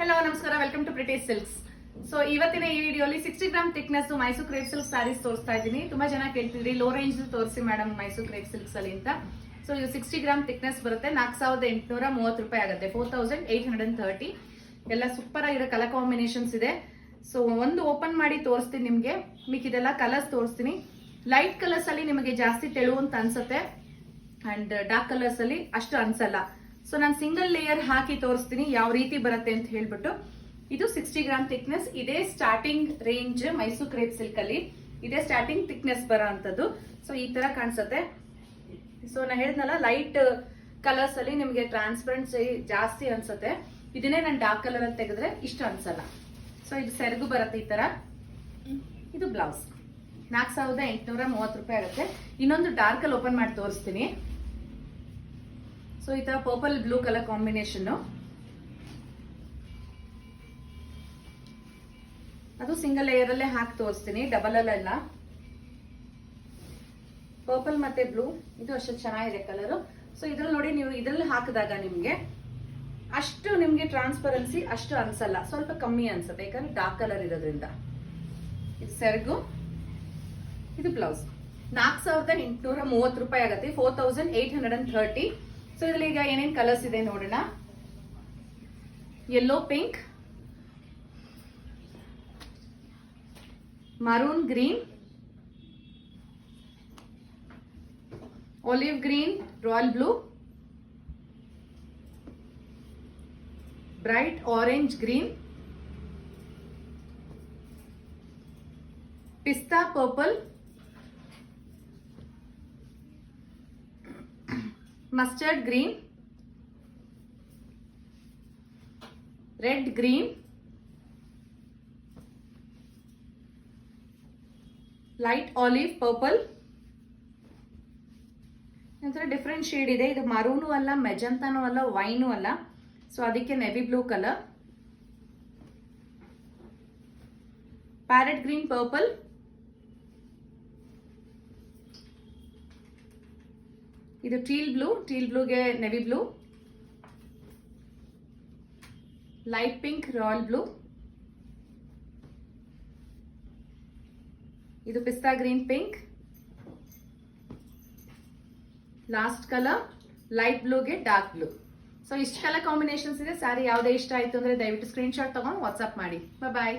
Hello ನಮಸ್ಕಾರ. Welcome to Pretty Silks so ಇವತ್ತಿನ ಈ ವಿಡಿಯೋಲಿ sixty gram thickness Mysuru crepe silk sarees ತೋರಿಸ್ತಾ ಇದ್ದೀನಿ. ತುಂಬಾ ಜನ ಕೇಳ್ತಿದ್ರಿ ಲೋ ರೇಂಜ್ ತೋರಿಸಿ ಮೇಡಮ್ ಮೈಸೂರು ಕ್ರೇಪ್ ಸಿಲ್ಕ್ಸ್ ಅಲ್ಲಿ ಅಂತ. ಸೊ ಇದು ಸಿಕ್ಸ್ಟಿ ಗ್ರಾಮ್ ತಿಕ್ನೆಸ್ ಬರುತ್ತೆ. ನಾಲ್ಕು ಸಾವಿರದ ಎಂಟುನೂರ ಮೂವತ್ತು ರೂಪಾಯಿ ಆಗುತ್ತೆ. Four thousand eight hundred thirty ಎಲ್ಲ ಸೂಪರ್ ಆಗಿರೋ ಕಲರ್ ಕಾಂಬಿನೇಷನ್ಸ್ ಇದೆ. ಸೊ ಒಂದು ಓಪನ್ ಮಾಡಿ ತೋರಿಸ್ತೀನಿ ನಿಮಗೆ. ಮಿಕ್ಕಿದೆಲ್ಲ ಕಲರ್ಸ್ ತೋರಿಸ್ತೀನಿ. ಲೈಟ್ ಕಲರ್ಸ್ ಅಲ್ಲಿ ನಿಮಗೆ ಜಾಸ್ತಿ ತೆಳು ಅಂತ ಅನ್ಸುತ್ತೆ. ಅಂಡ್ ಡಾರ್ಕ್ ಕಲರ್ಸ್ ಅಲ್ಲಿ ಅಷ್ಟು ಅನ್ಸಲ್ಲ. ಸೊ ನಾನು ಸಿಂಗಲ್ ಲೇಯರ್ ಹಾಕಿ ತೋರಿಸ್ತೀನಿ ಯಾವ ರೀತಿ ಬರುತ್ತೆ ಅಂತ ಹೇಳ್ಬಿಟ್ಟು. ಇದು ಸಿಕ್ಸ್ಟಿ ಗ್ರಾಮ್ ಥಿಕ್ನೆಸ್ ಇದೇ starting range Mysuru crepe silk ಅಲ್ಲಿ. ಇದೇ ಸ್ಟಾರ್ಟಿಂಗ್ ಥಿಕ್ನೆಸ್ ಬರೋ ಅಂತದ್ದು ಸೊ ಈ ತರ ಕಾಣಿಸುತ್ತೆ. ಸೊ ನಾ ಹೇಳಿದ್ನಲ್ಲ ಲೈಟ್ ಕಲರ್ಸ್ ಅಲ್ಲಿ ನಿಮಗೆ ಟ್ರಾನ್ಸ್ಪರೆನ್ಸಿ ಜಾಸ್ತಿ ಅನ್ಸುತ್ತೆ. ಇದನ್ನೇ ನಾನು ಡಾರ್ಕ್ ಕಲರ್ ಅಲ್ಲಿ ತೆಗೆದ್ರೆ ಇಷ್ಟ ಅನ್ಸಲ್ಲ. ಸೊ ಇದು ಸೆರಗು ಬರುತ್ತೆ ಈ ತರ. ಇದು ಬ್ಲೌಸ್ ನಾಲ್ಕು ಸಾವಿರದ ಎಂಟುನೂರ ಮೂವತ್ತು ರೂಪಾಯಿ ಆಗುತ್ತೆ. ಇನ್ನೊಂದು ಡಾರ್ಕ್ ಅಲ್ಲಿ ಓಪನ್ ಮಾಡಿ ತೋರಿಸ್ತೀನಿ. ಸೊ ಈ ತರ ಪರ್ಪಲ್ ಬ್ಲೂ ಕಲರ್ ಕಾಂಬಿನೇಷನ್ ಅದು ಸಿಂಗಲ್ ಲೇಯರ್ ಅಲ್ಲೇ ಹಾಕಿ ತೋರಿಸ್ತೀನಿ ಡಬಲ್ ಅಲ್ಲ. ಪರ್ಪಲ್ ಮತ್ತೆ ಬ್ಲೂ ಇದು ಅಷ್ಟು ಚೆನ್ನಾಗಿದೆ ಕಲರ್ ಸೊ ಇದ್ರಲ್ಲಿ ನೋಡಿ ನೀವು ಇದ್ರಲ್ಲಿ ಹಾಕಿದಾಗ ನಿಮ್ಗೆ ಅಷ್ಟು ನಿಮ್ಗೆ ಟ್ರಾನ್ಸ್ಪರೆನ್ಸಿ ಅಷ್ಟು ಅನ್ಸಲ್ಲ. ಸ್ವಲ್ಪ ಕಮ್ಮಿ ಅನ್ಸುತ್ತೆ, ಯಾಕಂದ್ರೆ ಡಾರ್ಕ್ ಕಲರ್ ಇರೋದ್ರಿಂದ. ಇದು ಸೆರಗು, ಇದು ಬ್ಲೌಸ್ ನಾಲ್ಕು ಸಾವಿರದ ಎಂಟುನೂರ ಮೂವತ್ತು ರೂಪಾಯಿ ಆಗುತ್ತೆ four thousand eight hundred and thirty so ಇದ್ರಲ್ಲಿ ಈಗ ಏನೇನ್ ಕಲರ್ಸ್ ಇದೆ ನೋಡೋಣ. Yellow pink maroon green olive green royal blue bright orange green ಪಿಸ್ತಾ purple mustard green red green light olive purple ಒಂಥರ ಡಿಫ್ರೆಂಟ್ ಶೇಡ್ ಇದೆ. ಇದು ಮರೂನು ಅಲ್ಲ ಮೆಜಂತಾನು ಅಲ್ಲ, ವೈನು ಅಲ್ಲ. ಸೊ ಅದಕ್ಕೆ navy blue colour parrot green purple ಇದು teal blue teal ಬ್ಲೂಗೆ navy blue light pink royal blue ಇದು ಪಿಸ್ತಾ green pink last colour light ಬ್ಲೂಗೆ dark blue so ಇಷ್ಟು ಕಲರ್ ಕಾಂಬಿನೇಷನ್ಸ್ ಇದೆ. ಸ್ಯಾರಿ ಯಾವುದೇ ಇಷ್ಟ ಆಯ್ತು ಅಂದ್ರೆ ದಯವಿಟ್ಟು ಸ್ಕ್ರೀನ್ಶಾಟ್ ತಗೊಂಡು ವಾಟ್ಸ್ಆಪ್ ಮಾಡಿ. ಬಾಯ್